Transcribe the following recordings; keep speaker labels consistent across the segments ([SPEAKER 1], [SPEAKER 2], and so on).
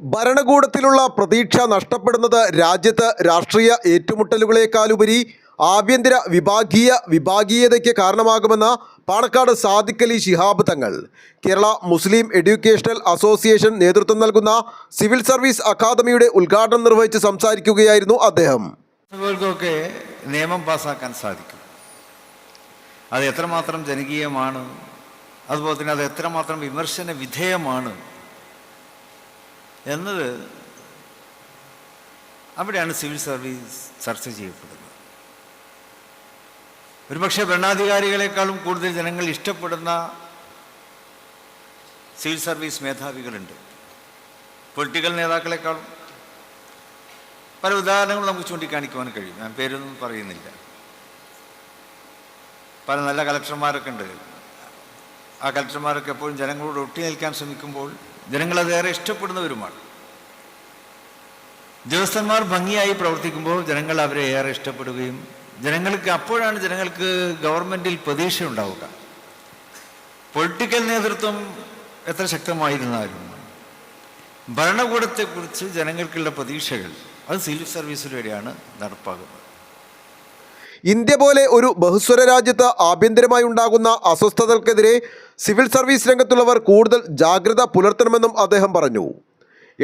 [SPEAKER 1] ഭരണകൂടത്തിലുള്ള പ്രതീക്ഷ നഷ്ടപ്പെടുന്നത് രാജ്യത്ത് രാഷ്ട്രീയ ഏറ്റുമുട്ടലുകളെക്കാളുപരി ആഭ്യന്തര വിഭാഗീയ വിഭാഗീയതയ്ക്ക് കാരണമാകുമെന്ന് പാണക്കാട് സാദിഖ് അലി ശിഹാബ് തങ്ങൾ. കേരള മുസ്ലിം എഡ്യൂക്കേഷണൽ അസോസിയേഷൻ നേതൃത്വം നൽകുന്ന സിവിൽ സർവീസ് അക്കാദമിയുടെ ഉദ്ഘാടനം നിർവഹിച്ച് സംസാരിക്കുകയായിരുന്നു അദ്ദേഹം.
[SPEAKER 2] നിയമം പാസ്സാക്കാൻ സാധിക്കും. അത് എത്രമാത്രം ജനകീയമാണ് അതുപോലെ തന്നെ അത് എത്രമാത്രം വിമർശന വിധേയമാണ് എന്നത് അവിടെയാണ് സിവിൽ സർവീസ് ചർച്ച ചെയ്യപ്പെടുന്നത്. ഒരുപക്ഷെ ഭരണാധികാരികളെക്കാളും കൂടുതൽ ജനങ്ങൾ ഇഷ്ടപ്പെടുന്ന സിവിൽ സർവീസ് മേധാവികളുണ്ട്. പൊളിറ്റിക്കൽ നേതാക്കളെക്കാളും. പല ഉദാഹരണങ്ങളും നമുക്ക് ചൂണ്ടിക്കാണിക്കുവാൻ കഴിയും. ഞാൻ പേരൊന്നും പറയുന്നില്ല. പല നല്ല കലക്ടർമാരൊക്കെ ഉണ്ട്. ആ കലക്ടർമാരൊക്കെ എപ്പോഴും ജനങ്ങളോട് ഒട്ടി നിൽക്കാൻ ശ്രമിക്കുമ്പോൾ ജനങ്ങൾ ഏറെ ഇഷ്ടപ്പെടുന്നവരുമാണ്. ഉദ്യോഗസ്ഥന്മാർ ഭംഗിയായി പ്രവർത്തിക്കുമ്പോൾ ജനങ്ങൾ അവരെ ഏറെ ഇഷ്ടപ്പെടുകയും ജനങ്ങൾക്ക് അപ്പോഴാണ് ജനങ്ങൾക്ക് ഗവൺമെന്റിൽ പ്രതീക്ഷ ഉണ്ടാവുക. പൊളിറ്റിക്കൽ നേതൃത്വം എത്ര ശക്തമായിരുന്നാലും ഭരണകൂടത്തെക്കുറിച്ച് ജനങ്ങൾക്കുള്ള പ്രതീക്ഷകൾ അത് സിവിൽ സർവീസിലൂടെയാണ് നടപ്പാകുന്നത്
[SPEAKER 1] ഇന്ത്യ പോലെ ഒരു ബഹുസ്വര രാജ്യത്ത് ആഭ്യന്തരമായി ഉണ്ടാകുന്ന അസ്വസ്ഥതകൾക്കെതിരെ സിവിൽ സർവീസ് രംഗത്തുള്ളവർ കൂടുതൽ ജാഗ്രത പുലർത്തണമെന്നും അദ്ദേഹം പറഞ്ഞു.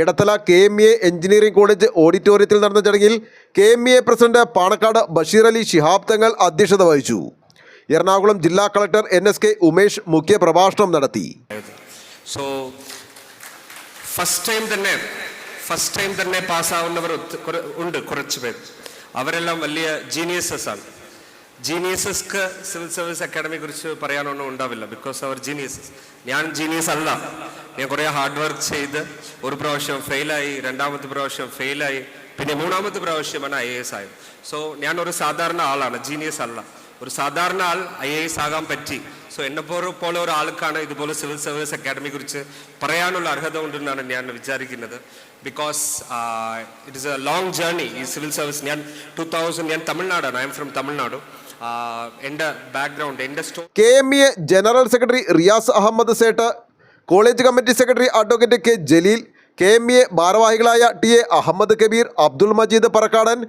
[SPEAKER 1] Edathala K M A engineering college ഓഡിറ്റോറിയത്തിൽ നടന്ന ചടങ്ങിൽ K M A president Panakkad Basheer Ali Shihab Thangal അധ്യക്ഷത വഹിച്ചു. എറണാകുളം ജില്ലാ collector N S K Umesh മുഖ്യ പ്രഭാഷണം നടത്തി.
[SPEAKER 3] സോ ഫസ്റ്റ് ടൈം തന്നെ ഫസ്റ്റ് ടൈം തന്നെ പാസ്സാവുന്നവർ ഉണ്ട് കുറച്ച് പേർ. അവരെല്ലാം വലിയ ജീനിയസസ് ആണ് ജീനിയസസ്ക്ക് സിവിൽ സർവീസ് അക്കാഡമിയെ കുറിച്ച് പറയാനൊന്നും ഉണ്ടാവില്ല ബിക്കോസ് അവർ ജീനിയസസ് ഞാൻ ജീനിയസ് അല്ല ഞാൻ കുറേ ഹാർഡ് വർക്ക് ചെയ്ത് ഒരു പ്രാവശ്യം ഫെയിലായി രണ്ടാമത്തെ പ്രാവശ്യം ഫെയിലായി പിന്നെ മൂന്നാമത്തെ പ്രാവശ്യമാണ് ഐ എ എസ് ആയത് സോ ഞാൻ ഒരു സാധാരണ ആളാണ് ജീനിയസ് അല്ല ഒരു സാധാരണ ആൾ ഐ എ എസ് ആകാൻ പറ്റി സോ എന്നെ പോലെ പോലെ ഒരാൾക്കാണ് ഇതുപോലെ സിവിൽ സർവീസ് അക്കാഡമിയെ കുറിച്ച് പറയാനുള്ള അർഹത ഉണ്ടെന്നാണ് ഞാൻ വിചാരിക്കുന്നത്. Because it is a long journey ഈ സിവിൽ സർവീസ്. ഞാൻ ടു തൗസൻഡ് ഞാൻ തമിഴ്നാടാണ്. I'm from Tamil Nadu. എന്റെ ബാക്ക്ഗ്രൗണ്ട് എന്റെ സ്റ്റോ
[SPEAKER 1] K M A general secretary Riyas Ahammed Sait college committee secretary advocate K Jaleel K M A ഭാരവാഹികളായ T A Ahammed Kabeer Abdul Majeed Parakkadan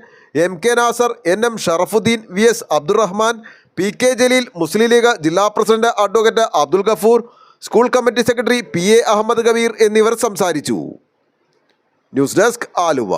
[SPEAKER 1] M K Nasar N M Sharafudheen V S Abdurahman P K Jaleel Muslim League ജില്ലാ president advocate Abdul Gafoor school committee secretary P A Ahammed Kabeer എന്നിവർ സംസാരിച്ചു. News desk Aluva.